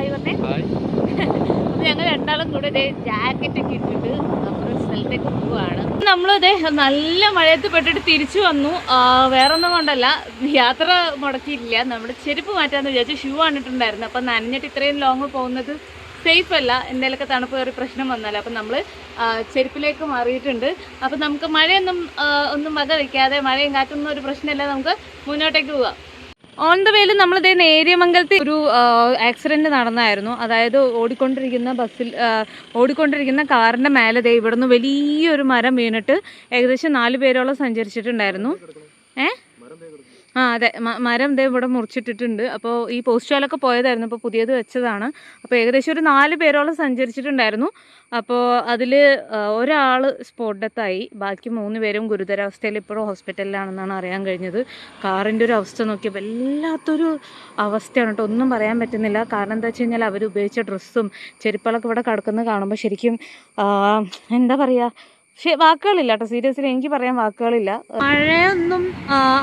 Hi hi. അപ്പൊ ഞങ്ങൾ രണ്ടാളും കൂടെ ജാക്കറ്റ് ഒക്കെ ഇട്ടിട്ട് നമ്മളൊരു സ്ഥലത്തേക്ക് പോവാണ്. നമ്മളിതേ നല്ല മഴയത്ത് പെട്ടിട്ട് തിരിച്ചു വന്നു. വേറൊന്നും കൊണ്ടല്ല യാത്ര മുടക്കിയില്ല നമ്മുടെ ചെരുപ്പ് മാറ്റാന്ന് വിചാരിച്ചു ഷൂ ആണിട്ടുണ്ടായിരുന്നു അപ്പം നനഞ്ഞിട്ട് ഇത്രയും ലോങ് പോകുന്നത് സേഫ് അല്ല. എന്തെങ്കിലുമൊക്കെ തണുപ്പ് കയറി പ്രശ്നം വന്നാൽ അപ്പം നമ്മൾ ചെരുപ്പിലേക്ക് മാറിയിട്ടുണ്ട്. അപ്പം നമുക്ക് മഴയൊന്നും ഒന്നും വക വയ്ക്കാതെ മഴയും കാറ്റൊന്നും ഒരു പ്രശ്നമില്ല നമുക്ക് മുന്നോട്ടേക്ക് പോവാം. ഓൺ ദ വേയിൽ നമ്മൾ നമ്മളിതേ നേര്യമംഗലത്തെ ഒരു ആക്സിഡന്റ് നടന്നായിരുന്നു. അതായത് ഓടിക്കൊണ്ടിരിക്കുന്ന ബസ്സിൽ ഓടിക്കൊണ്ടിരിക്കുന്ന കാറിന്റെ മേലെ ദേ ഇവിടുന്ന് വലിയൊരു മരം വീണിട്ട് ഏകദേശം നാല് പേരോളം സഞ്ചരിച്ചിട്ടുണ്ടായിരുന്നു. ഏ? ആ അതെ. മരം ഇതേ ഇവിടെ മുറിച്ചിട്ടിട്ടുണ്ട്. അപ്പോൾ ഈ പോസ്റ്റ് വാലൊക്കെ പോയതായിരുന്നു. അപ്പോൾ പുതിയത് വെച്ചതാണ്. അപ്പോൾ ഏകദേശം ഒരു നാല് പേരോളം സഞ്ചരിച്ചിട്ടുണ്ടായിരുന്നു. അപ്പോൾ അതിൽ ഒരാൾ സ്പോട്ട് ഡെത്തായി ബാക്കി മൂന്ന് പേരും ഗുരുതരാവസ്ഥയിൽ ഇപ്പോഴും ഹോസ്പിറ്റലിലാണെന്നാണ് അറിയാൻ കഴിഞ്ഞത്. കാറിന്റെ ഒരു അവസ്ഥ നോക്കിയപ്പോൾ വല്ലാത്തൊരു അവസ്ഥയാണ് കേട്ടോ. ഒന്നും പറയാൻ പറ്റുന്നില്ല. കാരണം എന്താ വെച്ച് കഴിഞ്ഞാൽ അവർ ഉപയോഗിച്ച ഡ്രസ്സും ചെരുപ്പുകളൊക്കെ ഇവിടെ കിടക്കുന്നത് കാണുമ്പോൾ ശരിക്കും എന്താ പറയുക പക്ഷേ വാക്കുകളില്ല കേട്ടോ സീരിയസ്ലി എനിക്ക് പറയാൻ വാക്കുകളില്ല. മഴയൊന്നും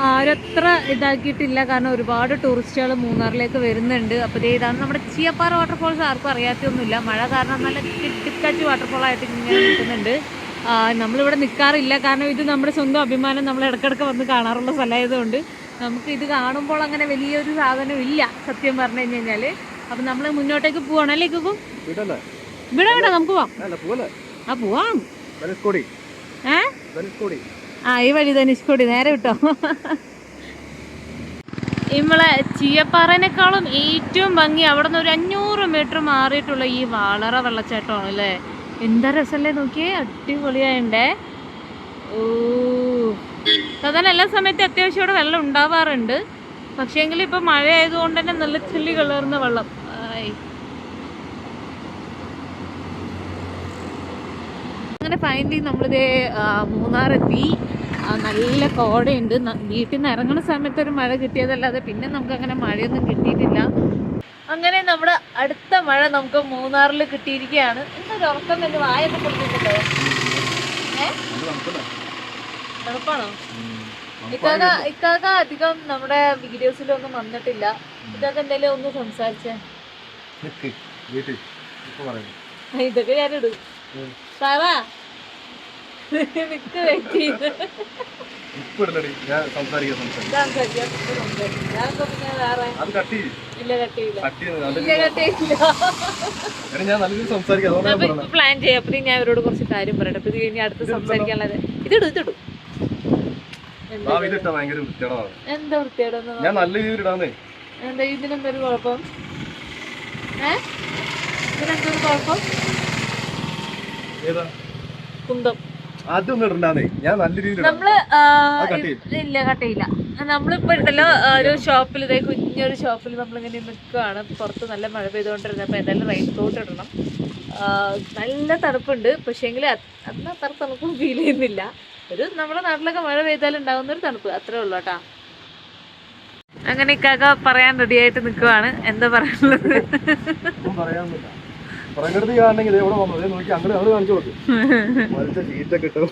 ആരത്ര ഇതാക്കിയിട്ടില്ല. കാരണം ഒരുപാട് ടൂറിസ്റ്റുകൾ മൂന്നാറിലേക്ക് വരുന്നുണ്ട്. അപ്പോൾ ദേ ഇതാണ് നമ്മുടെ ചീയപ്പാറ വാട്ടർഫോൾസ് ആർക്കും അറിയാത്തൊന്നുമില്ല. മഴ കാരണം നല്ല കിട്ടിക്കാറ്റ് വാട്ടർഫോൾ ആയിട്ട് ഇങ്ങനെ നിൽക്കുന്നുണ്ട്. ആ, നമ്മളിവിടെ നിൽക്കാറില്ല കാരണം ഇത് നമ്മുടെ സ്വന്തം അഭിമാനം നമ്മൾ ഇടയ്ക്കിടയ്ക്ക് വന്ന് കാണാറുള്ള സ്ഥലമായതുകൊണ്ട് നമുക്ക് ഇത് കാണുമ്പോൾ അങ്ങനെ വലിയൊരു സാധനം ഇല്ല സത്യം പറഞ്ഞു കഴിഞ്ഞ് കഴിഞ്ഞാൽ അപ്പം നമ്മൾ മുന്നോട്ടേക്ക് പോവാണല്ലേ കുക്കും? ഇവിടെ വേണ്ട നമുക്ക് പോവാം. അല്ല പോലെ ആ പോവാം. ഏ? ആ ഈ വഴി ധനുഷ്കോടി നേരെ വിട്ടോ. നമ്മളെ ചീയപ്പാറേനേക്കാളും ഏറ്റവും ഭംഗി അവിടെ നിന്ന് ഒരു അഞ്ഞൂറ് മീറ്റർ മാറിയിട്ടുള്ള ഈ വാളറ വെള്ളച്ചാട്ടമാണ് അല്ലേ എന്താ രസമല്ലേ നോക്കിയേ? അടിപൊളിയായിണ്ടേ. ഓ സാധാരണ എല്ലാ സമയത്തും അത്യാവശ്യം ഇവിടെ വെള്ളം ഉണ്ടാവാറുണ്ട്. പക്ഷേങ്കിൽ ഇപ്പൊ മഴ ആയതുകൊണ്ട് തന്നെ നല്ല ചില്ലി കളർന്ന വെള്ളം. അങ്ങനെ ഫൈനലി നമ്മളിതേ മൂന്നാറെത്തി. നല്ല കോടയുണ്ട്. വീട്ടിൽ നിന്ന് ഇറങ്ങുന്ന സമയത്ത് ഒരു മഴ കിട്ടിയതല്ലാതെ പിന്നെ നമുക്ക് അങ്ങനെ മഴയൊന്നും കിട്ടിയിട്ടില്ല. അങ്ങനെ നമ്മുടെ അടുത്ത മഴ നമുക്ക് മൂന്നാറിൽ കിട്ടിയിരിക്കുകയാണ് എന്തൊരു ഉറക്കം തന്നെ വായൊക്കെ കൊടുത്തിട്ടുണ്ടോ തണുപ്പാണോ? ഇക്കാക ഇക്കാക അധികം നമ്മുടെ വീഡിയോസിലൊന്നും വന്നിട്ടില്ല. ഇതൊക്കെ എന്തെങ്കിലും ഒന്ന് സംസാരിച്ചേ. ഇതൊക്കെ ഞാനിടും. സാറാ. നിക്ക് വെയിറ്റ് ചെയ്ത് ഞാൻ സംസാരിക്കാം സംസാരിക്കാം. ഞാൻ ഇപ്പൊ പിന്നെ വേറെ അത് കട്ട് ചെയ്യും ഇല്ല കട്ട് ചെയ്യുന്നത് ഞാൻ സംസാരിക്കാം. അതുകൊണ്ട് പ്ലാൻ ചെയ്യാം. അപ്പൊ ഞാൻ അവരോട് കുറച്ച് കാര്യം പറയട്ടെ. അപ്പൊ ഇത് കഴിഞ്ഞ് അടുത്ത് സംസാരിക്കാനുള്ളത്. ഇതിടും ഇതിടും. എന്താ ഭയങ്കര വൃത്തിയായിട്ടൊന്ന് ഞാൻ നല്ല രീതിയിൽ ഇടാന്നേ. എന്താ ഇതിനെന്തൊരു കുഴപ്പം? ഇതിനെന്തൊരു കുഴപ്പം? ഏതാ? കുന്തം. അതൊന്നും ഇടണ്ടാന്നേ ഞാൻ നല്ല രീതിയിൽ നമ്മൾ. ഇല്ല കട്ടയില്ല നമ്മളിപ്പോ ഉണ്ടല്ലോ ഒരു ഷോപ്പിൽ ഇതേ കുഞ്ഞൊരു ഷോപ്പിൽ നമ്മളിങ്ങനെ നിൽക്കുകയാണ് പുറത്ത് നല്ല മഴ പെയ്തുകൊണ്ടിരുന്നത്. അപ്പൊ എന്തായാലും റെയിൻ കോട്ട് ഇടണം നല്ല തണുപ്പുണ്ട്. പക്ഷേങ്കിൽ അന്ന് അത്ര തണുപ്പും ഫീൽ ചെയ്യുന്നില്ല. ഒരു നമ്മുടെ നാട്ടിലൊക്കെ മഴ പെയ്താൽ ഉണ്ടാകുന്ന ഒരു തണുപ്പ്. അത്രേ ഉള്ളൂ കേട്ടാ. അങ്ങനെ ഇക്കാക്ക പറയാൻ റെഡിയായിട്ട് നിൽക്കുവാണ്. എന്താ പറയാനുള്ളത്? പ്രകൃതി കാണണമെങ്കിൽ എവിടെ വന്നത് നോക്കി അങ്ങനെ അവർ കാണിച്ചു കൊടുക്കും. മരിച്ച ചീത്ത കിട്ടുന്ന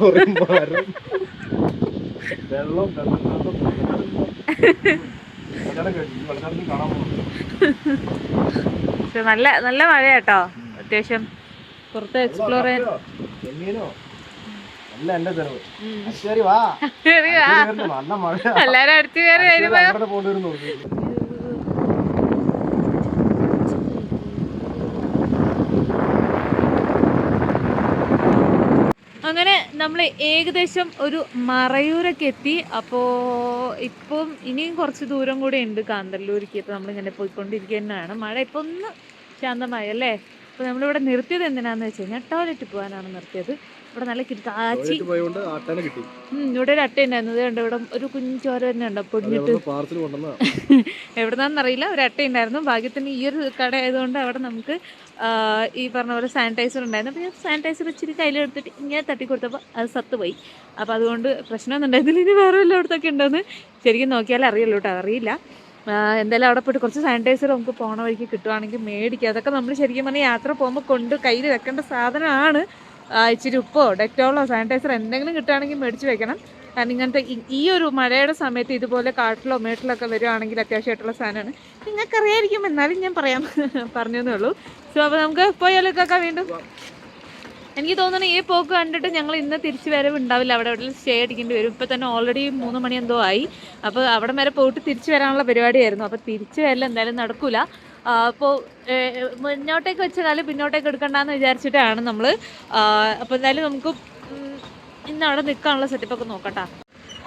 വെള്ളം പക്ഷെ നല്ല നല്ല മഴയാട്ടോ അത്യാവശ്യം പുറത്ത് എക്സ്പ്ലോർ ചെയ്യാൻ. എല്ലാരും അടുത്ത് കയറി ചെലവ് ഉം. ശരി വാ ശരി, വാ. അശ്ശേരി വരുന്നു. നല്ല മഴ എല്ലാരും അടുത്ത് കയറി വരുമ്പോ അങ്ങോട്ട് പോകേണ്ടി വരുന്നു അങ്ങനെ നമ്മൾ ഏകദേശം ഒരു മറയൂരൊക്കെ എത്തി അപ്പോൾ ഇപ്പം ഇനിയും കുറച്ച് ദൂരം കൂടെ ഉണ്ട് കാന്തല്ലൂരിക്ക് ഇപ്പോൾ നമ്മളിങ്ങനെ പോയിക്കൊണ്ടിരിക്കുന്നതാണ്. മഴ ഇപ്പോൾ ഒന്ന് ശാന്തമായി അല്ലേ? അപ്പോൾ നമ്മളിവിടെ നിർത്തിയത് എന്തിനാന്ന് വെച്ച് കഴിഞ്ഞാൽ ടോയ്ലറ്റ് പോകാനാണ് നിർത്തിയത്. ഇവിടെ നല്ല ഉം, ഇവിടെ ഒരു അട്ട ഉണ്ടായിരുന്നു. കണ്ടോ ഇവിടെ ഒരു കുഞ്ഞു ചോര തന്നെ ഉണ്ടോ. പൊടിഞ്ഞിട്ട് എവിടുന്നാന്നറിയില്ല ഒരു അട്ട ഉണ്ടായിരുന്നു. ഭാഗ്യത്തിന് ഈ ഒരു കട ആയതുകൊണ്ട് അവിടെ നമുക്ക് ഈ പറഞ്ഞ പോലെ സാനിറ്റൈസർ ഉണ്ടായിരുന്നു. അപ്പോൾ ഞാൻ സാനിറ്റൈസർ ഇച്ചിരി കയ്യിലെടുത്തിട്ട് ഇങ്ങനെ തട്ടി കൊടുത്തപ്പോൾ അത് സത്തുപോയി. അപ്പോൾ അതുകൊണ്ട് പ്രശ്നമൊന്നും ഉണ്ടായിരുന്നില്ല ഇനി വേറെ വല്ല അടുത്തൊക്കെ ഉണ്ടോയെന്ന് ശരിക്കും നോക്കിയാലേ അറിയുള്ളൂ കേട്ടോ അറിയില്ല. എന്തായാലും അവിടെ പോയിട്ട് കുറച്ച് സാനിറ്റൈസർ നമുക്ക് പോണ വഴിക്ക് കിട്ടുവാണെങ്കിൽ മേടിക്കുക അതൊക്കെ നമ്മൾ ശരിക്കും പറഞ്ഞാൽ യാത്ര പോകുമ്പോൾ കൊണ്ട് കയ്യിൽ വെക്കേണ്ട സാധനമാണ്. ഇച്ചിരി ഉപ്പോ ഡെറ്റോളോ സാനിറ്റൈസർ എന്തെങ്കിലും കിട്ടുകയാണെങ്കിൽ മേടിച്ച് വെക്കണം. കാരണം ഇങ്ങനത്തെ ഈ- ഒരു മഴയുടെ സമയത്ത് ഇതുപോലെ കാട്ടിലോ മേട്ടിലൊക്കെ വരുവാണെങ്കിൽ അത്യാവശ്യമായിട്ടുള്ള സാധനമാണ്. നിങ്ങൾക്കറിയായിരിക്കും എന്നാലും ഞാൻ പറയാം പറഞ്ഞതേ ഉള്ളൂ. സോ അപ്പോൾ നമുക്ക് പോയാലോ കാക്ക വീണ്ടും. എനിക്ക് തോന്നുന്നു ഈ പോക്ക് കണ്ടിട്ട് ഞങ്ങൾ ഇന്ന് തിരിച്ചു വരവ് ഉണ്ടാവില്ല. അവിടെ അവിടെ സ്റ്റേ അടിക്കേണ്ടി വരും. ഇപ്പം തന്നെ ഓൾറെഡി മൂന്ന് മണി എന്തോ ആയി. അപ്പോൾ അവിടെ വരെ പോയിട്ട് തിരിച്ചു വരാനുള്ള പരിപാടിയായിരുന്നു. അപ്പോൾ തിരിച്ചു വരൽ എന്തായാലും നടക്കില്ല അപ്പോൾ മുന്നോട്ടേക്ക് വെച്ച പിന്നോട്ടേക്ക് എടുക്കണ്ടെന്ന് വിചാരിച്ചിട്ടാണ് നമ്മൾ അപ്പോൾ എന്തായാലും നമുക്ക് ഇന്ന് അവിടെ നിൽക്കാനുള്ള സെറ്റപ്പൊക്കെ നോക്കട്ടാ.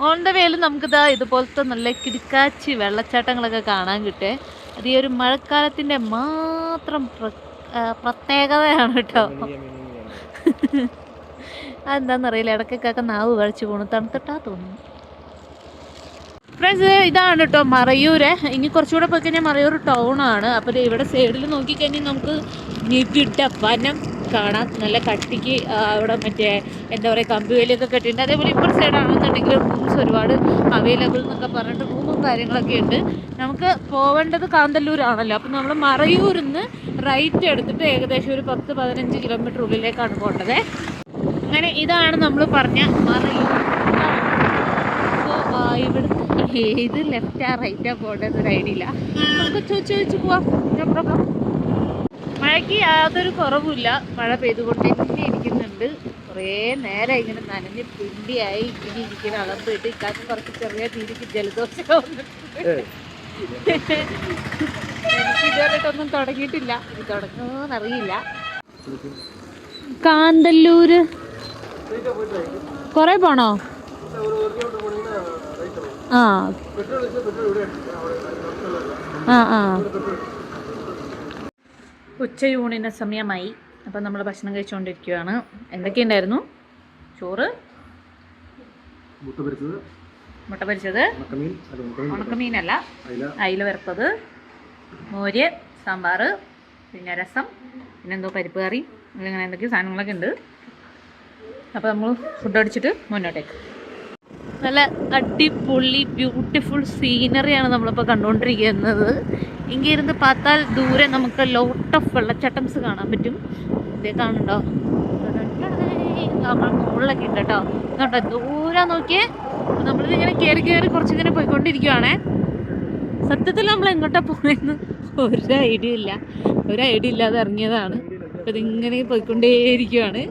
ഓൺ ദ വേയിൽ നമുക്കിതാ ഇതുപോലത്തെ നല്ല കിടിക്കാച്ചി വെള്ളച്ചാട്ടങ്ങളൊക്കെ കാണാൻ കിട്ടേ. അത് ഈ ഒരു മഴക്കാലത്തിന്റെ മാത്രം പ്രത്യേകതയാണ് കേട്ടോ. അതെന്താണെന്നറിയില്ല ഇടയ്ക്കൊക്കെ നാവ് കഴിച്ചു പോണു. തണുത്തിട്ടാ തോന്നുന്നു. ഫ്രണ്ട്സ് ഇതാണ് കേട്ടോ മറയൂര്. ഇനി കുറച്ചുകൂടെ പോയി കഴിഞ്ഞാൽ മറയൂർ ടൗണാണ് അപ്പോൾ ഇവിടെ സൈഡിൽ നോക്കിക്കഴിഞ്ഞാൽ നമുക്ക് നികിട്ട വനം കാണാം. നല്ല കട്ടിക്ക് അവിടെ മറ്റേ എന്താ പറയുക കമ്പിവേലിയൊക്കെ കെട്ടിയിട്ടുണ്ട്. അതേപോലെ ഇപ്പുറ സൈഡാണെന്നുണ്ടെങ്കിൽ റൂംസ് ഒരുപാട് അവൈലബിൾ എന്നൊക്കെ പറഞ്ഞിട്ട് റൂമും കാര്യങ്ങളൊക്കെ ഉണ്ട്. നമുക്ക് പോവേണ്ടത് കാന്തല്ലൂരാണല്ലോ. അപ്പം നമ്മൾ മറയൂരിൽ നിന്ന് റൈറ്റ് എടുത്തിട്ട് ഏകദേശം ഒരു പത്ത് പതിനഞ്ച് കിലോമീറ്റർ ഉള്ളിലേക്കാണ് പോകേണ്ടത്. അങ്ങനെ ഇതാണ് നമ്മൾ പറഞ്ഞ മറയൂർ. ഇവിടുത്തെ ഏത് ലെഫ്റ്റാ റൈറ്റാ പോകേണ്ടത് ഒരു ഐഡിയ ഇല്ല. നമുക്ക് ചോദിച്ചു ചോദിച്ചു പോവാം. നോ പ്രോബ്ലം മഴയ്ക്ക് യാതൊരു കുറവുമില്ല. മഴ പെയ്തുകൊണ്ടേ ഇരിക്കുന്നുണ്ട്. കുറേ നേരം ഇങ്ങനെ നനഞ്ഞ് പിണ്ടിയായി ഇങ്ങനെ ഇരിക്കുന്ന പോയിട്ട് ഇക്കാക്ക് കുറച്ച് ചെറിയ രീതിക്ക് ജലദോഷം എനിക്ക് ഇതുവരെയായിട്ടൊന്നും തുടങ്ങിയിട്ടില്ല. ഇത് തുടങ്ങുമെന്നറിയില്ല കാന്തല്ലൂര്. കുറെ പോണോ? ആ. ആ ആ ഉച്ചയൂണിന് സമയമായി. അപ്പം നമ്മൾ ഭക്ഷണം കഴിച്ചുകൊണ്ടിരിക്കുകയാണ് എന്തൊക്കെയുണ്ടായിരുന്നു? ചോറ്? മുട്ട പൊരിച്ചത് മുട്ട പൊരിച്ചത് ഉണക്കമീനല്ല. അയില. വറുത്തത്. മോര് സാമ്പാർ പിന്നെ രസം പിന്നെ എന്തോ പരിപ്പ് കറി. അങ്ങനെ എന്തൊക്കെയോ സാധനങ്ങളൊക്കെ ഉണ്ട്. അപ്പോൾ നമ്മൾ ഫുഡ് അടിച്ചിട്ട് മുന്നോട്ടേക്ക്. നല്ല അടിപൊളി ബ്യൂട്ടിഫുൾ സീനറിയാണ് നമ്മളിപ്പോൾ കണ്ടുകൊണ്ടിരിക്കുന്നത് ഇങ്ങനെ ഇരുന്ന് பார்ത്താൽ ദൂരെ നമുക്ക് ലോട്ട് ഓഫ് വെള്ളച്ചാട്ടംസ് കാണാൻ പറ്റും. ഇതേ കാണുന്നുണ്ടോ? നമ്മൾ മുകളിലൊക്കെ ഉണ്ട് കേട്ടോ. കേട്ടോ ദൂരം നോക്കിയേ. നമ്മളിങ്ങനെ കയറി കയറി കുറച്ചിങ്ങനെ പോയിക്കൊണ്ടിരിക്കുവാണേ. സത്യത്തിൽ നമ്മൾ എങ്ങോട്ടാ പോയെന്ന് ഒരു ഐഡിയ ഇല്ല. ഒരു ഐഡിയ ഇല്ലാതെ ഇറങ്ങിയതാണ്. അപ്പോൾ ഇതിങ്ങനെ പോയിക്കൊണ്ടേയിരിക്കുവാണ്.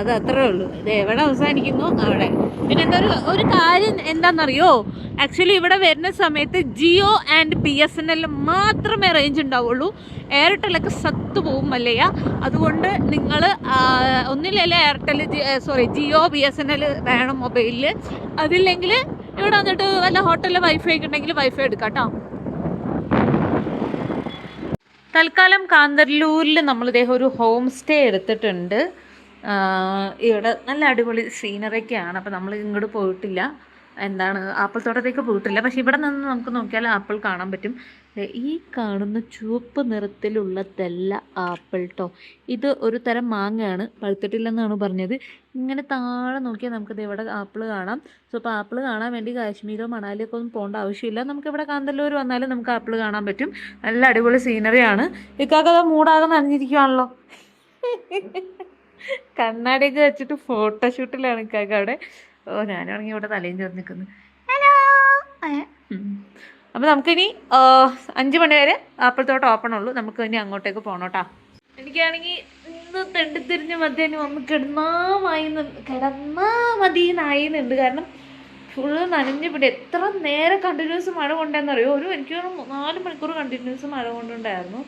അത് അത്രേ ഉള്ളൂ. ഇത് എവിടെ അവസാനിക്കുന്നു അവിടെ. പിന്നെ എന്താ ഒരു കാര്യം എന്താണെന്നറിയോ ആക്ച്വലി ഇവിടെ വരുന്ന സമയത്ത് Jio and B S N L മാത്രമേ റേഞ്ച് ഉണ്ടാവുള്ളൂ. എയർടെലൊക്കെ സത്ത് പോവും അല്ലയ അതുകൊണ്ട് നിങ്ങൾ ഒന്നില്ലല്ലേ Airtel sorry Jio B S N L വേണം മൊബൈലിൽ അതില്ലെങ്കിൽ ഇവിടെ വന്നിട്ട് വല്ല ഹോട്ടലിൽ വൈഫൈ ഒക്കെ ഉണ്ടെങ്കിൽ വൈഫൈ എടുക്കാം കേട്ടോ. തൽക്കാലം കാന്തല്ലൂരിൽ നമ്മൾ ഇദ്ദേഹം ഒരു ഹോം സ്റ്റേ എടുത്തിട്ടുണ്ട്. ഇവിടെ നല്ല അടിപൊളി സീനറിയൊക്കെയാണ്. അപ്പോൾ നമ്മൾ ഇങ്ങോട്ട് പോയിട്ടില്ല. എന്താണ് ആപ്പിൾ തോട്ടത്തേക്ക് പോയിട്ടില്ല. പക്ഷെ ഇവിടെ നിന്ന് നമുക്ക് നോക്കിയാൽ ആപ്പിൾ കാണാൻ പറ്റും. ഈ കാണുന്ന ചുവപ്പ് നിറത്തിലുള്ളതല്ല ആപ്പിൾ ടോ ഇത് ഒരു തരം മാങ്ങയാണ്. പഴുത്തിട്ടില്ലെന്നാണ് പറഞ്ഞത്. ഇങ്ങനെ താഴെ നോക്കിയാൽ നമുക്കിത് ഇവിടെ ആപ്പിൾ കാണാം. സോ അപ്പോൾ ആപ്പിൾ കാണാൻ വേണ്ടി കാശ്മീരോ മണാലിയോ ഒക്കെ ഒന്നും പോകേണ്ട ആവശ്യമില്ല. നമുക്ക് ഇവിടെ കാന്തല്ലൂർ വന്നാലും നമുക്ക് ആപ്പിൾ കാണാൻ പറ്റും. നല്ല അടിപൊളി സീനറിയാണ്. ഇക്കാക്കത് മൂടാകെ നനഞ്ഞിരിക്കുവാണല്ലോ. കണ്ണാടിയൊക്കെ വെച്ചിട്ട് ഫോട്ടോഷൂട്ടിലാണ് കാക്ക അവിടെ. ഓ ഞാനാണെങ്കിൽ ഇവിടെ തലയും ചേർന്ന് നിൽക്കുന്നു. ഹലോ. അപ്പോൾ നമുക്കിനി അഞ്ചു മണി വരെ ഓപ്പൺ ഉള്ളൂ. നമുക്ക് ഇനി അങ്ങോട്ടേക്ക് പോകണം കേട്ടോ എനിക്കാണെങ്കിൽ ഇന്ന് തെണ്ടിത്തിരിഞ്ഞ് മധ്യാഹ്നം വന്ന് കിടന്നാ മതി കിടന്നാ മതി നായിന്നുണ്ട് കാരണം ഫുള്ള് നനഞ്ഞ് ഇവിടെ എത്ര നേരം കണ്ടിന്യൂസ് മഴ കൊണ്ടെന്നറിയോ? ഒരു എനിക്ക് നാല് മണിക്കൂർ കണ്ടിന്യൂസ് മഴ കൊണ്ടുണ്ടായിരുന്നു.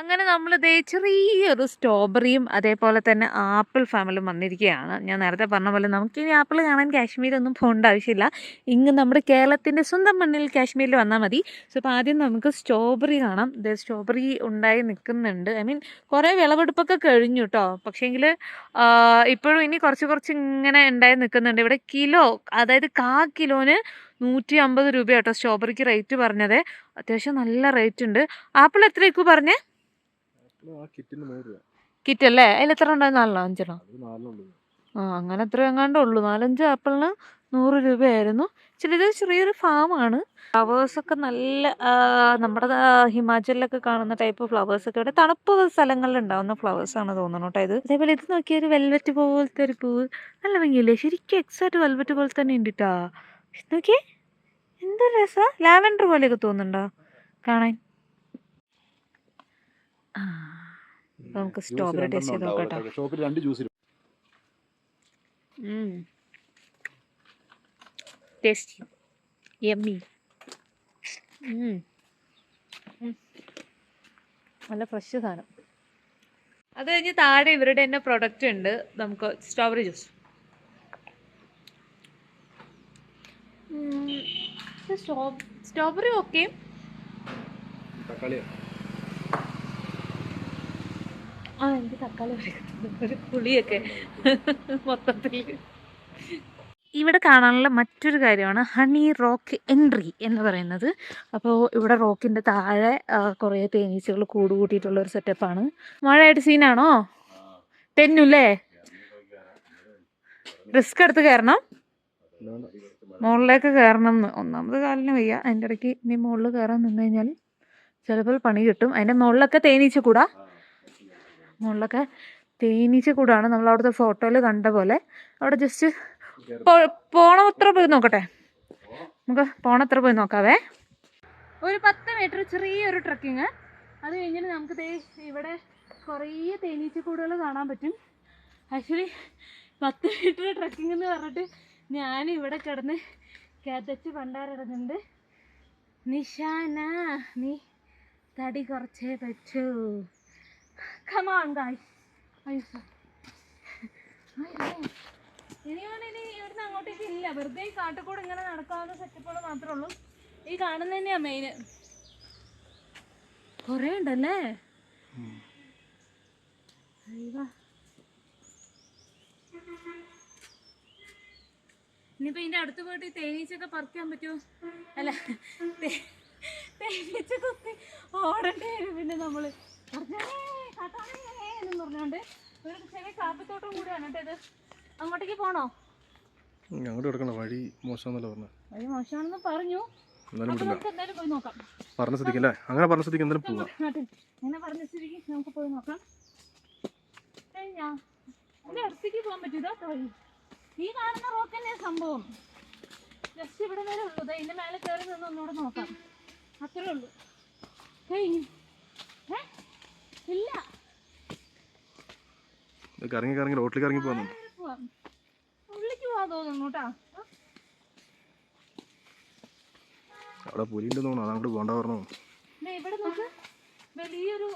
അങ്ങനെ നമ്മൾ ദേ ചെറിയൊരു സ്ട്രോബെറിയും അതേപോലെ തന്നെ ആപ്പിൾ ഫാമിലും വന്നിരിക്കുകയാണ് ഞാൻ നേരത്തെ പറഞ്ഞ പോലെ നമുക്ക് ഇനി ആപ്പിൾ കാണാൻ കാശ്മീരൊന്നും പോകേണ്ട ആവശ്യമില്ല. ഇങ്ങ് നമ്മുടെ കേരളത്തിന്റെ സ്വന്തം മണ്ണിൽ കാശ്മീരിൽ വന്നാൽ മതി. സോ അപ്പോൾ ആദ്യം നമുക്ക് സ്ട്രോബെറി കാണാം. ദേ സ്ട്രോബെറി ഉണ്ടായി നിൽക്കുന്നുണ്ട്. ഐ മീൻ കുറേ വിളവെടുപ്പൊക്കെ കഴിഞ്ഞു കേട്ടോ പക്ഷേങ്കിൽ ഇപ്പോഴും ഇനി കുറച്ച് കുറച്ച് ഇങ്ങനെ ഉണ്ടായി നിൽക്കുന്നുണ്ട്. ഇവിടെ കിലോ അതായത് കാ കിലോന് നൂറ്റി അമ്പത് രൂപ കേട്ടോ സ്ട്രോബെറിക്ക് റേറ്റ് പറഞ്ഞത്. അത്യാവശ്യം നല്ല റേറ്റ് ഉണ്ട്. ആപ്പിൾ എത്രയൊക്കെ പറഞ്ഞേ ആ കിറ്റിന് നൂറ് രൂപ കിറ്റ് അല്ലേ അതിൽ എത്ര ഉണ്ടായി? നാലെണ്ണോ അഞ്ചെണ്ണോ? ആ അങ്ങനെ എത്ര എങ്ങാണ്ടേ ഉള്ളൂ. നാലഞ്ച് ആപ്പിളിന് നൂറ് രൂപയായിരുന്നു. ചിലത് ചെറിയൊരു ഫാമാണ്. ഫ്ലവേഴ്സൊക്കെ നല്ല നമ്മുടെ ഹിമാചലിലൊക്കെ കാണുന്ന ടൈപ്പ് ഫ്ലവേഴ്സൊക്കെ ഇവിടെ. തണുപ്പ് സ്ഥലങ്ങളിൽ ഉണ്ടാവുന്ന ഫ്ലവേഴ്സാണ് തോന്നുന്നു കേട്ടോ ഇത്. അതേപോലെ ഇത് നോക്കിയ ഒരു വെൽവെറ്റ് പോലത്തെ ഒരു പൂവ് നല്ല ഭംഗിയില്ലേ? ശരിക്കും എക്സാക്ട് വെൽവെറ്റ് പോലെ തന്നെ ഉണ്ട് കേട്ടോ നോക്കിയേ. എന്തൊരു രസമാണ് ലാവൻഡർ പോലെയൊക്കെ തോന്നുന്നുണ്ടോ? കാണാൻ. ആ. നമുക്ക് സ്ട്രോബെറി ടേസ്റ്റ് ചെയ്ത് നോക്കാം ഷോപ്പിൽ രണ്ട് ജ്യൂസ് ടേസ്റ്റി യമ്മി നല്ല ഫ്രഷ് സാധനം. അത് കഴിഞ്ഞ് താഴെ ഇവരുടെ തന്നെ പ്രൊഡക്റ്റ് ഉണ്ട്. നമുക്ക് സ്ട്രോബെറി ജ്യൂസ് സ്ട്രോബെറി ഓക്കെ തക്കാളി ആ എനിക്ക് തക്കാളി ഒരു പുളിയൊക്കെ മൊത്തത്തിൽ ഇവിടെ കാണാനുള്ള മറ്റൊരു കാര്യമാണ് ഹണി റോക്ക് എൻട്രി എന്ന് പറയുന്നത്. അപ്പോൾ ഇവിടെ റോക്കിന്റെ താഴെ കുറേ തേനീച്ചകൾ കൂട് കൂട്ടിയിട്ടുള്ള ഒരു സെറ്റപ്പാണ് മഴയായിട്ട് സീനാണോ തെന്നുല്ലേ? റിസ്ക് എടുത്ത് കയറണം. മുകളിലേക്ക് കയറണം ഒന്നാമത് കാലിന് വയ്യ. അതിന്റെ ഇടയ്ക്ക് ഇനി മുകളിൽ കയറാൻ നിന്ന് കഴിഞ്ഞാൽ ചിലപ്പോൾ പണി കിട്ടും. അതിന്റെ മുകളിലൊക്കെ തേനീച്ച കൂടാ. മുകളിലൊക്കെ തേനീച്ച കൂടാണ്. നമ്മൾ അവിടുത്തെ ഫോട്ടോയിൽ കണ്ട പോലെ അവിടെ ജസ്റ്റ് പോണത്ര പോയി നോക്കട്ടെ. നമുക്ക് പോണത്ര പോയി നോക്കാവേ. ഒരു പത്ത് മീറ്റർ ചെറിയൊരു ട്രക്കിങ് അത് കഴിഞ്ഞിട്ട് നമുക്ക് ദേ ഇവിടെ കുറേ തേനീച്ച കൂടുകൾ കാണാൻ പറ്റും. ആക്ച്വലി പത്ത് മീറ്റർ ട്രക്കിംഗ് എന്ന് പറഞ്ഞിട്ട് ഞാൻ ഇവിടെ കിടന്ന് കതച്ച് പണ്ടാറിടുന്നുണ്ട് നിഷാന നീ തടി കുറച്ചേ പറ്റൂ. കമാൺ on, അയ്യോ ഇനിയാണ് ഇനി ഇവിടുന്ന് അങ്ങോട്ടേക്ക് ഇല്ല. വെറുതെ ഈ കാട്ടുകൂടെ ഇങ്ങനെ നടക്കാവുന്ന സെറ്റപ്പുകൾ മാത്രമേ ഉള്ളൂ. ഈ കാണുന്ന തന്നെയാ മെയിന് കുറേ ഉണ്ടല്ലേ. ഇനിയിപ്പോ ഇതിന്റെ അടുത്ത് പോയിട്ട് ഈ തേനീച്ചൊക്കെ പറിക്കാൻ പറ്റുമോ? അല്ല തേനീച്ച കുത്തി ഓടണ്ടേ പിന്നെ നമ്മൾ. "കാട്ടാനേ, കാട്ടാനേ" എന്നും ചെറിയ കാപ്പിത്തോട്ടം കൂടിയാണ് കേട്ടോ ഇത്. അങ്ങോട്ടേക്ക് പോണോ? കിടക്കണ വഴി മോശമാണെന്നല്ല പറഞ്ഞു. വഴി മോശമാണെന്ന് പറഞ്ഞു. പറഞ്ഞ സ്ഥിതിക്ക് അല്ലേ? അങ്ങനെ പറഞ്ഞ സ്ഥിതിക്ക് എന്തായാലും പോവാം. അങ്ങനെ പറഞ്ഞ സ്ഥിതിക്ക് നമുക്ക് പോയി നോക്കാം. കഴിഞ്ഞാ? അടുത്തേക്ക് പോകാൻ പറ്റൂല വഴി. ഈ കാണുന്ന റോക്ക് തന്നെ സംഭവം. ജസ്റ്റ് ഇവിടെ വരെ ഉള്ളൂ. ഇതിന്റെ മേലെ കയറി നിന്ന് ഒന്നുകൂടെ നോക്കാം. അത്രേ ഉള്ളൂ. കഴിഞ്ഞു. ഏ? ഇല്ല. കറങ്ങി കറങ്ങി റോട്ടിലേക്ക് ഇറങ്ങി പോകുന്നു അവിടെ പുലി ഉണ്ട് തോന്നുന്നു അതങ്ങോട്ട് പോകണ്ട പറഞ്ഞു. ഇവിടെ വലിയൊരു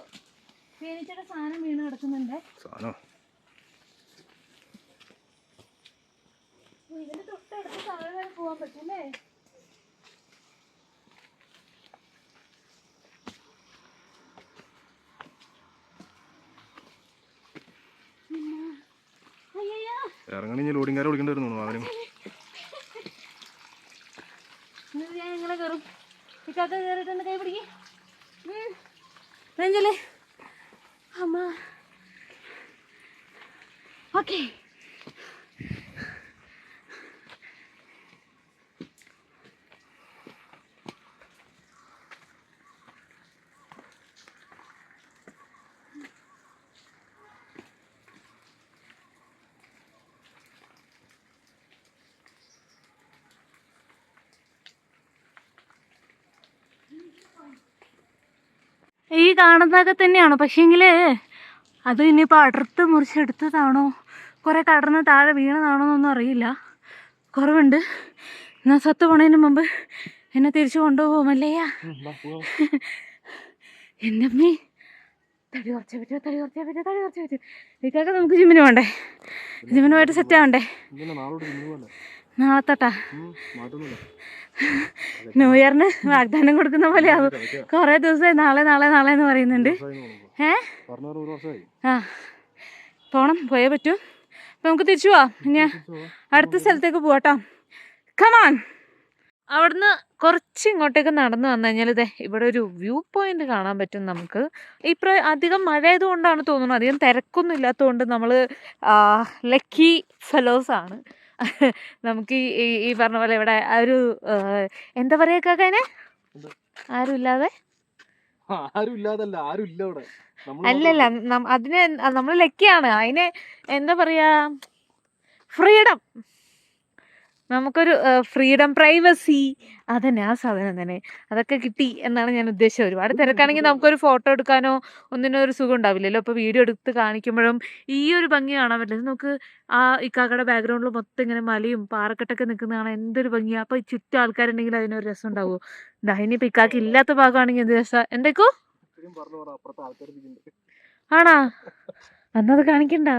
തേനീച്ചയുടെ സാധനം വീണ് കിടക്കുന്നുണ്ട്. സാധനം? ഇതിന്റെ തൊട്ടടുത്ത് താഴെ വരെ പോവാൻ പറ്റൂലേ പിന്നെ, അയ്യയ്യോ, ഇറങ്ങണി ലോഡിങ്കാരെ വിളിക്കേണ്ടി വരുന്നു അവനും ഇത് ഞാൻ എങ്ങനെ കയറും ഈ കാക്ക കയറിയിട്ട് എന്റെ കൈ പിടിക്ക്. നെഞ്ചല്ലേ അമ്മ. ഓക്കേ ഈ കാണുന്നതൊക്കെ തന്നെയാണ്? പക്ഷേങ്കിൽ അത് ഇനിയിപ്പോൾ അടർത്ത് മുറിച്ചെടുത്തതാണോ കുറേ കടന്ന് താഴെ വീണതാണോ എന്നൊന്നും അറിയില്ല. കുറവുണ്ട്. എന്നാൽ സത്ത് പോണതിന് മുമ്പ് എന്നെ തിരിച്ചു കൊണ്ടുപോകുമല്ലേയാ എന്റെ അമ്മി. തടി കുറച്ചേ പറ്റുമോ തടി കുറച്ചേ പറ്റുമോ തടി കുറച്ചേ പറ്റുമോ ഇതൊക്കെ നമുക്ക് ജിമ്മിന് വേണ്ടേ ജിമ്മിന് പോയിട്ട് സെറ്റ് ആവണ്ടേ? നാളത്തട്ടാ നാളെ തൊട്ടാ? ന്യൂ ഇയറിന് വാഗ്ദാനം കൊടുക്കുന്ന പോലെ ആവും കുറെ ദിവസമായി നാളെ നാളെ നാളെ എന്ന് പറയുന്നുണ്ട്. ഏ? ആ. പോണം പോയേ പറ്റൂ. അപ്പം നമുക്ക് തിരിച്ചു പോവാം. ഇനി അടുത്ത സ്ഥലത്തേക്ക് പോവാട്ടോ കമാൻ അവിടുന്ന് കുറച്ച് ഇങ്ങോട്ടേക്ക് നടന്നു വന്നു കഴിഞ്ഞാൽ ഇതേ ഇവിടെ ഒരു വ്യൂ പോയിന്റ് കാണാൻ പറ്റും നമുക്ക്. ഇപ്പൊ അധികം മഴ ആയതുകൊണ്ടാണ് തോന്നുന്നത്. അധികം തിരക്കൊന്നും ഇല്ലാത്തതുകൊണ്ട് നമ്മൾ ലക്കി ഫെലോസ് ആണ്. നമുക്ക് ഈ ഈ- പറഞ്ഞ പോലെ ഇവിടെ ഒരു എന്താ പറയാ കാക്കാനെ? ആരും ഇല്ലാതെ ആരും ഇല്ലാതല്ല ആരും ഇല്ല അവിടെ അല്ലല്ല അതിന് നമ്മൾ ലക്കിയാണ്. അതിന് എന്താ പറയാ ഫ്രീഡം. നമുക്കൊരു ഫ്രീഡം പ്രൈവസി അതന്നെ ആ സാധനം തന്നെ. അതൊക്കെ കിട്ടി എന്നാണ് ഞാൻ ഉദ്ദേശിച്ചത്. ഒരുപാട് തിരക്കാണെങ്കിൽ നമുക്കൊരു ഫോട്ടോ എടുക്കാനോ ഒന്നിനോ ഒരു സുഖം ഉണ്ടാവില്ലല്ലോ. അപ്പോൾ വീഡിയോ എടുത്ത് കാണിക്കുമ്പോഴും ഈ ഒരു ഭംഗി കാണാൻ പറ്റില്ല. നമുക്ക് ആ ഇക്കാക്കയുടെ ബാക്ക്ഗ്രൗണ്ടിൽ മൊത്തം ഇങ്ങനെ മലയും പാറക്കെട്ടൊക്കെ നിൽക്കുന്ന കാണാൻ എന്തൊരു ഭംഗിയാണ് അപ്പോൾ ചുറ്റും ആൾക്കാരുണ്ടെങ്കിൽ അതിനൊരു രസം ഉണ്ടാവുമോ ഇനിയിപ്പോൾ ഇക്കാക്ക് ഇല്ലാത്ത ഭാഗമാണെങ്കിൽ എന്ത് രസം? എന്തൊക്കെയോ ആണാ? അന്നത് കാണിക്കണ്ട.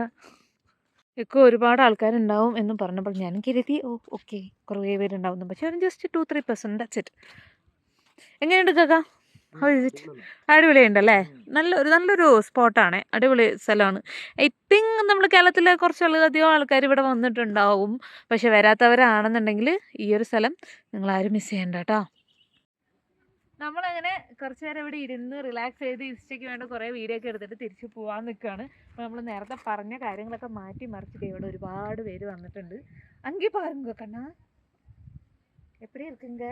ഒക്കെ ഒരുപാട് ആൾക്കാരുണ്ടാവും എന്ന് പറഞ്ഞപ്പോൾ ഞാൻ കരുതി ഓ ഓക്കെ കുറേ പേരുണ്ടാവുന്നു. പക്ഷെ ഒരു just two three percent that's it എങ്ങനെയുണ്ട് കാക്ക അടിപൊളിയുണ്ടല്ലേ നല്ല ഒരു നല്ലൊരു സ്പോട്ടാണ് അടിപൊളി സ്ഥലമാണ്. ഐ തിങ്ക് നമ്മൾ കേരളത്തിലെ കുറച്ചധികം ആൾക്കാർ ഇവിടെ വന്നിട്ടുണ്ടാവും. പക്ഷെ വരാത്തവരാണെന്നുണ്ടെങ്കിൽ ഈ ഒരു സ്ഥലം നിങ്ങൾ ആരും മിസ് ചെയ്യണ്ട കേട്ടോ നമ്മളങ്ങനെ കുറച്ച് നേരം ഇവിടെ ഇരുന്ന് റിലാക്സ് ചെയ്ത് ഇൻസ്റ്റയ്ക്ക് വേണ്ട കുറേ വീഡിയോ ഒക്കെ എടുത്തിട്ട് തിരിച്ചു പോകാൻ നിൽക്കുകയാണ് അപ്പോൾ നമ്മൾ നേരത്തെ പറഞ്ഞ കാര്യങ്ങളൊക്കെ മാറ്റി മറിച്ചിട്ട് ഇവിടെ ഒരുപാട് പേര് വന്നിട്ടുണ്ട്. അങ്കി പാരുങ്ക കണ്ണാ? എപ്പോഴും ഇരിക്കുങ്ക?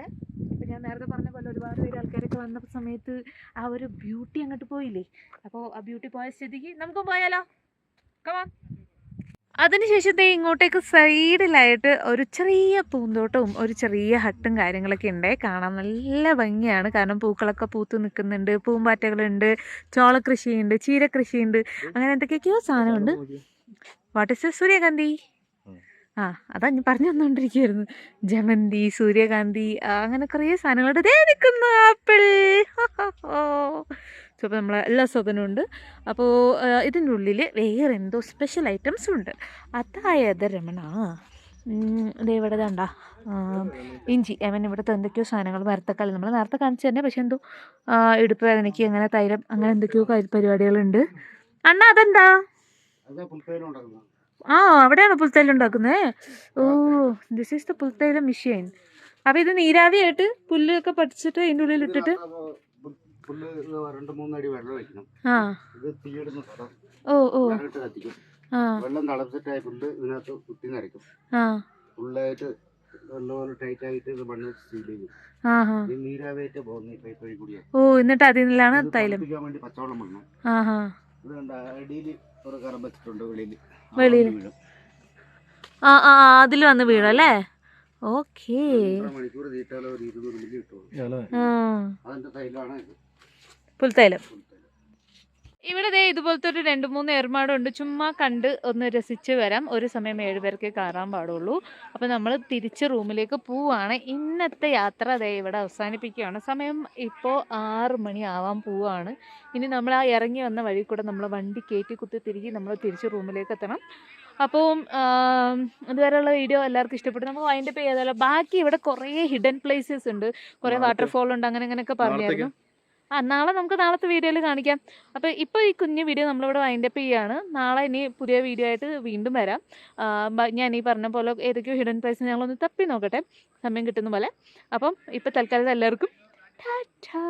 അപ്പോൾ ഞാൻ നേരത്തെ പറഞ്ഞ പോലെ ഒരുപാട് പേര് ആൾക്കാരൊക്കെ വന്ന സമയത്ത് ആ ഒരു ബ്യൂട്ടി അങ്ങോട്ട് പോയില്ലേ? അപ്പോൾ ആ ബ്യൂട്ടി പോയ സ്ഥിതിക്ക് നമുക്കും പോയാലോ? കമാ അതിനുശേഷം ദേ ഇങ്ങോട്ടേക്ക് സൈഡിലായിട്ട് ഒരു ചെറിയ പൂന്തോട്ടവും ഒരു ചെറിയ ഹട്ടും കാര്യങ്ങളൊക്കെ ഉണ്ട്. കാണാൻ നല്ല ഭംഗിയാണ്. കാരണം പൂക്കളൊക്കെ പൂത്ത് നിൽക്കുന്നുണ്ട് പൂമ്പാറ്റകളുണ്ട് ചോളകൃഷിയുണ്ട് ചീരകൃഷിയുണ്ട് അങ്ങനെ എന്തൊക്കെയൊക്കെയോ സാധനമുണ്ട്. വാട്ട് ഇസ് സൂര്യകാന്തി. ആ അതാ ഞാൻ പറഞ്ഞു വന്നുകൊണ്ടിരിക്കുകയായിരുന്നു ജമന്തി സൂര്യകാന്തി അങ്ങനെ കുറേ സാധനങ്ങളുണ്ട്. ദേ നിൽക്കുന്നു ആപ്പിൾ. അപ്പോൾ നമ്മൾ എല്ലാ സാധനവും ഉണ്ട്. അപ്പോൾ ഇതിന്റെ ഉള്ളിൽ വേറെ എന്തോ സ്പെഷ്യൽ ഐറ്റംസ് ഉണ്ട്. അതായത് രമണ ഇതേവിടെ ഇവിടെ ഇതാണ്ടാ ഇഞ്ചി. അവൻ ഇവിടുത്തെ എന്തൊക്കെയോ സാധനങ്ങൾ മരത്തക്കാളി നമ്മൾ നേരത്തെ കാണിച്ചു തന്നെ. പക്ഷെ എന്തോ ഇടുപ്പ് വേദനയ്ക്ക് അങ്ങനെ തൈലം അങ്ങനെ എന്തൊക്കെയോ പരിപാടികളുണ്ട്. അണ്ണ അതെന്താ? ആ അവിടെയാണ് പുൽത്തൈലം ഉണ്ടാക്കുന്നത് ഓ ദിസ് ഈസ് ദ പുൽത്തൈലം മെഷീൻ അപ്പോൾ ഇത് നീരാവിയായിട്ട് പുല്ലൊക്കെ പഠിച്ചിട്ട് അതിന്റെ ഉള്ളിൽ ഇട്ടിട്ട് പുല്ല് രണ്ട് മൂന്നടി വെള്ളം വെക്കണം ആ. ഇത് തീയിടുന്ന സ്ഥലം. ഓ ഓ. വിറകിട്ട് കത്തിക്കും. വെള്ളം തിളപ്പിച്ചിട്ടായ പുല്ല് ഇതിനകത്ത് കുത്തി നിറയ്ക്കും. ആ. ഫുള്ളായിട്ട് നല്ലപോലെ ടൈറ്റ് ആയിട്ട് ഇത് മണ്ണ് സീൽ ചെയ്യും. ആ ആ. ഈ നീരാവേറ്റ് പോകുന്ന ഈ പൈപ്പ് വഴി കൂടിയാണ് ഓ എന്നിട്ട് അതിൽ നിന്നാണ് ഇത് തൈലം. തണുപ്പിക്കാൻ വേണ്ടി പച്ചവെള്ളം വേണം ആ ആ. ഇത് കണ്ട അടിയിൽ ഒരു കറം വെച്ചിട്ടുണ്ട് വെളിയിൽ. വെളിയിൽ. ആ ആ അതിൽ വന്ന് വീഴും അല്ലേ? ഓക്കേ. മണിക്കൂർ തീറ്റാലോ ഒരു ഇരുന്നൂറ് മില്ലി കിട്ടുള്ളൂ. ആ. അതിന്റെ തൈലാണ് ഇത്? പുൽത്തൈലം ഇവിടെ ദേ ഇതുപോലത്തെ ഒരു രണ്ട് മൂന്ന് ഏർമാടുണ്ട്. ചുമ്മാ കണ്ട് ഒന്ന് രസിച്ച് വരാം. ഒരു സമയം ഏഴ് പേർക്ക് കയറാൻ പാടുള്ളൂ. അപ്പോൾ നമ്മൾ തിരിച്ച് റൂമിലേക്ക് പോവുകയാണ് ഇന്നത്തെ യാത്ര ദേ ഇവിടെ അവസാനിപ്പിക്കുകയാണ്. സമയം ഇപ്പോൾ ആറ് മണി ആവാൻ പോവുകയാണ് ഇനി നമ്മൾ ആ ഇറങ്ങി വന്ന വഴി കൂടെ നമ്മൾ വണ്ടി കയറ്റി കുത്തി തിരികെ നമ്മൾ തിരിച്ച് റൂമിലേക്ക് എത്തണം. അപ്പോൾ ഇതുവരെയുള്ള വീഡിയോ എല്ലാവർക്കും ഇഷ്ടപ്പെട്ടു. നമുക്ക് വൈൻഡ് അപ്പ് ചെയ്താലോ. ബാക്കി ഇവിടെ കുറേ ഹിഡൻ പ്ലേസസ് ഉണ്ട്. കുറേ വാട്ടർഫോൾ ഉണ്ട്. അങ്ങനെ അങ്ങനെയൊക്കെ പറഞ്ഞായിരുന്നു. ആ നാളെ നമുക്ക് നാളത്തെ വീഡിയോയിൽ കാണിക്കാം. അപ്പോൾ ഇപ്പോൾ ഈ കുഞ്ഞു വീഡിയോ നമ്മളിവിടെ വൈൻഡപ്പ് ചെയ്യുകയാണ് നാളെ ഇനി പുതിയ വീഡിയോ ആയിട്ട് വീണ്ടും വരാം. ഞാൻ ഈ പറഞ്ഞ പോലെ ഏതൊക്കെയോ ഹിഡൻ പ്രൈസ് ഞങ്ങളൊന്ന് തപ്പി നോക്കട്ടെ. സമയം കിട്ടുന്ന പോലെ. അപ്പം ഇപ്പോൾ തൽക്കാലം എല്ലാവർക്കും ടാറ്റാ.